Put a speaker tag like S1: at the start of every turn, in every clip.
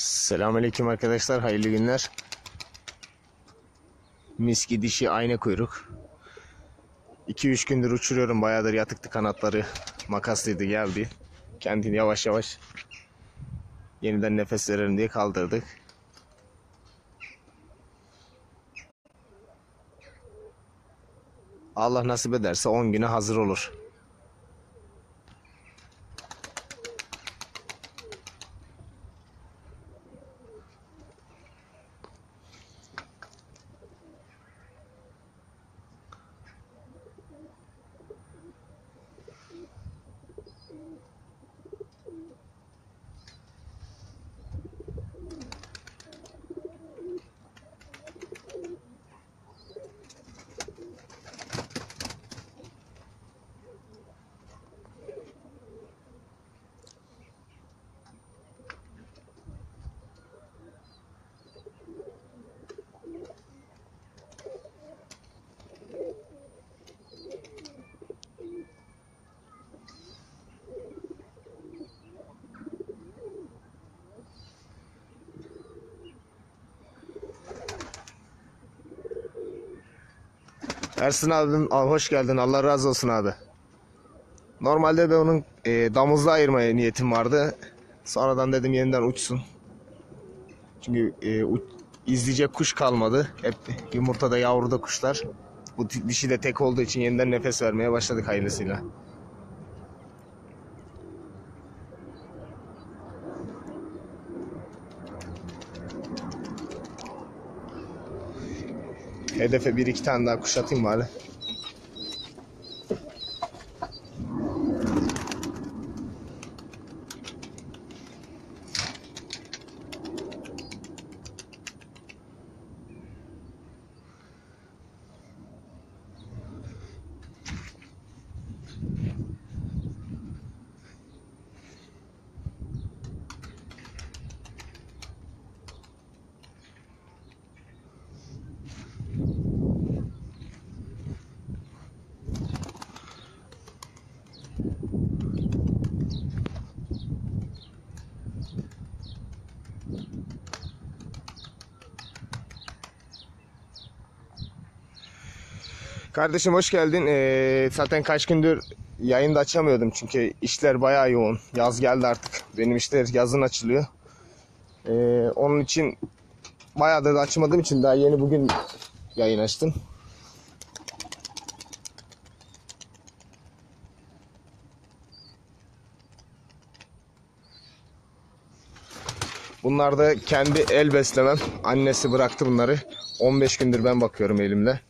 S1: Selamünaleyküm arkadaşlar. Hayırlı günler. Miski dişi ayna kuyruk. 2-3 gündür uçuruyorum. Bayağıdır yatıktı kanatları. Makaslıydı geldi. Kendini yavaş yavaş yeniden nefes verelim diye kaldırdık. Allah nasip ederse 10 güne hazır olur. Ersin abim abi hoş geldin. Allah razı olsun abi. Normalde ben onun e, damızla ayırmaya niyetim vardı. Sonradan dedim yeniden uçsun. Çünkü e, uç- izleyecek kuş kalmadı. Hep yumurtada yavruda kuşlar. Bu dişi de tek olduğu için yeniden nefes vermeye başladık hayırlısıyla. Hedefe bir iki tane daha kuş atayım bari. Kardeşim hoş geldin. Ee, zaten kaç gündür yayında açamıyordum çünkü işler bayağı yoğun. Yaz geldi artık. Benim işler yazın açılıyor. Ee, onun için bayağıdır da açmadığım için daha yeni bugün yayın açtım. Bunlar da kendi el beslemem. Annesi bıraktı bunları. 15 gündür ben bakıyorum elimle.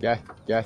S1: Gel gel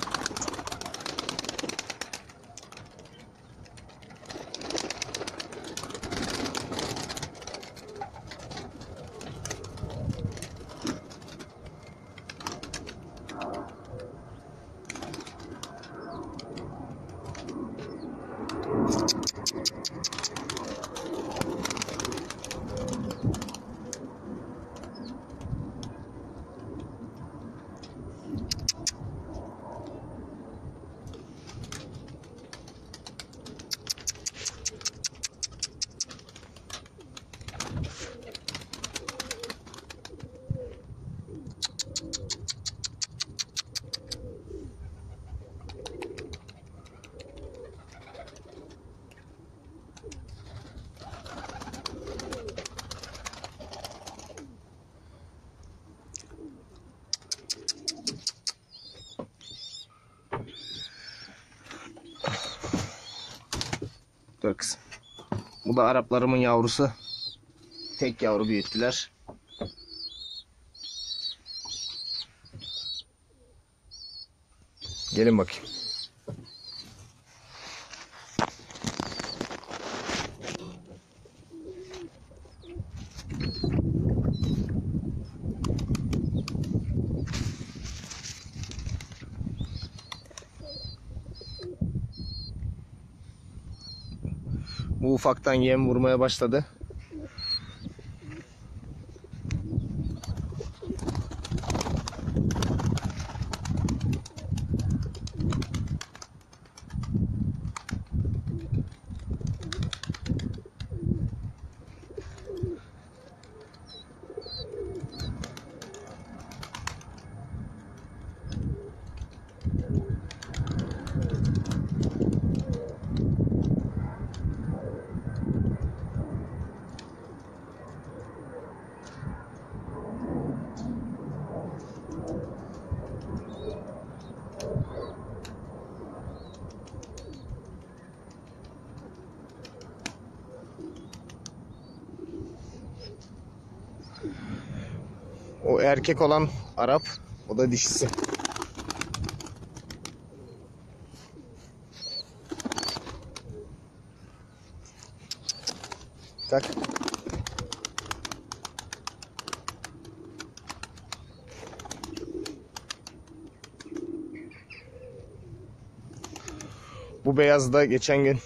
S1: Dur kızım. Bu da Araplarımın yavrusu. Tek yavru büyüttüler. Gelin bakayım. Bu ufaktan yem vurmaya başladı. Erkek olan Arap, o da dişisi. Tak. Bu beyaz da geçen gün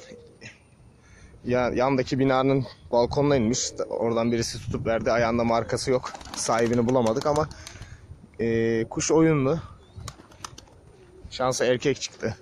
S1: ya, yandaki binanın balkonuna inmiş. Oradan birisi tutup verdi. Ayağında markası yok. Sahibini bulamadık ama eee, kuş oyunlu. Şansa erkek çıktı.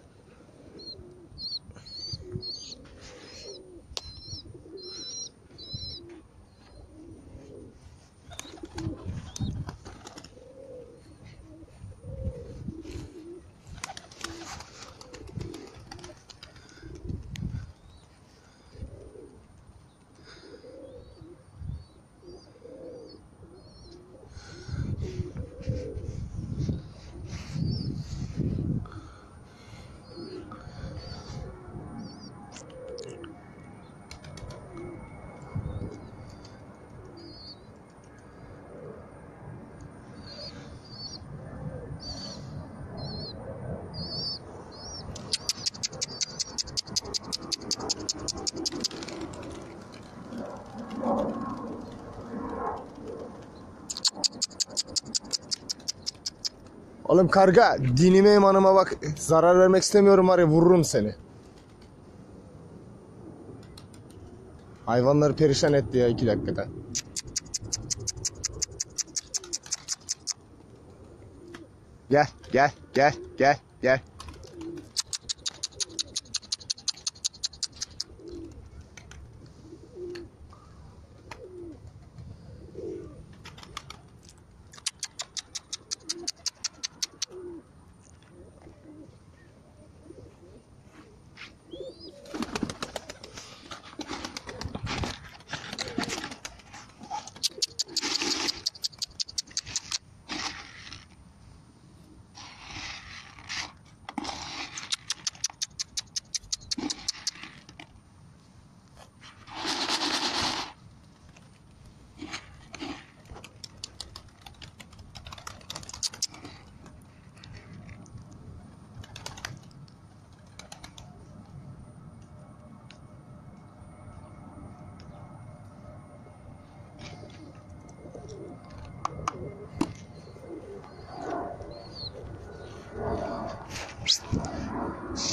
S1: Oğlum karga dinime imanıma bak zarar vermek istemiyorum var ya vururum seni. Hayvanları perişan etti ya iki dakikada. Gel gel gel gel gel.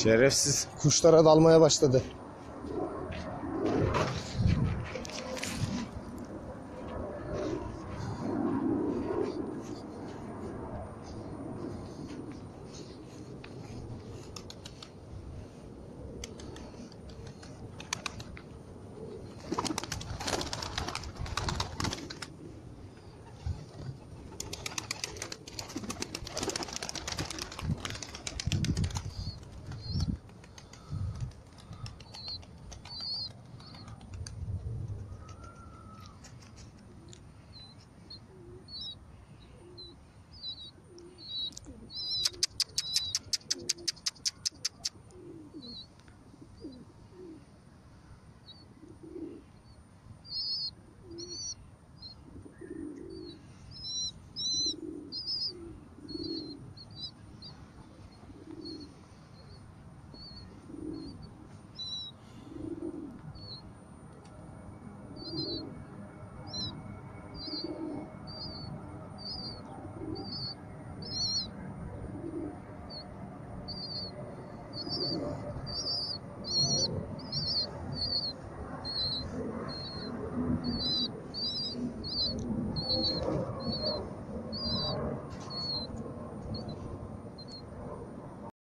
S1: Şerefsiz kuşlara dalmaya başladı.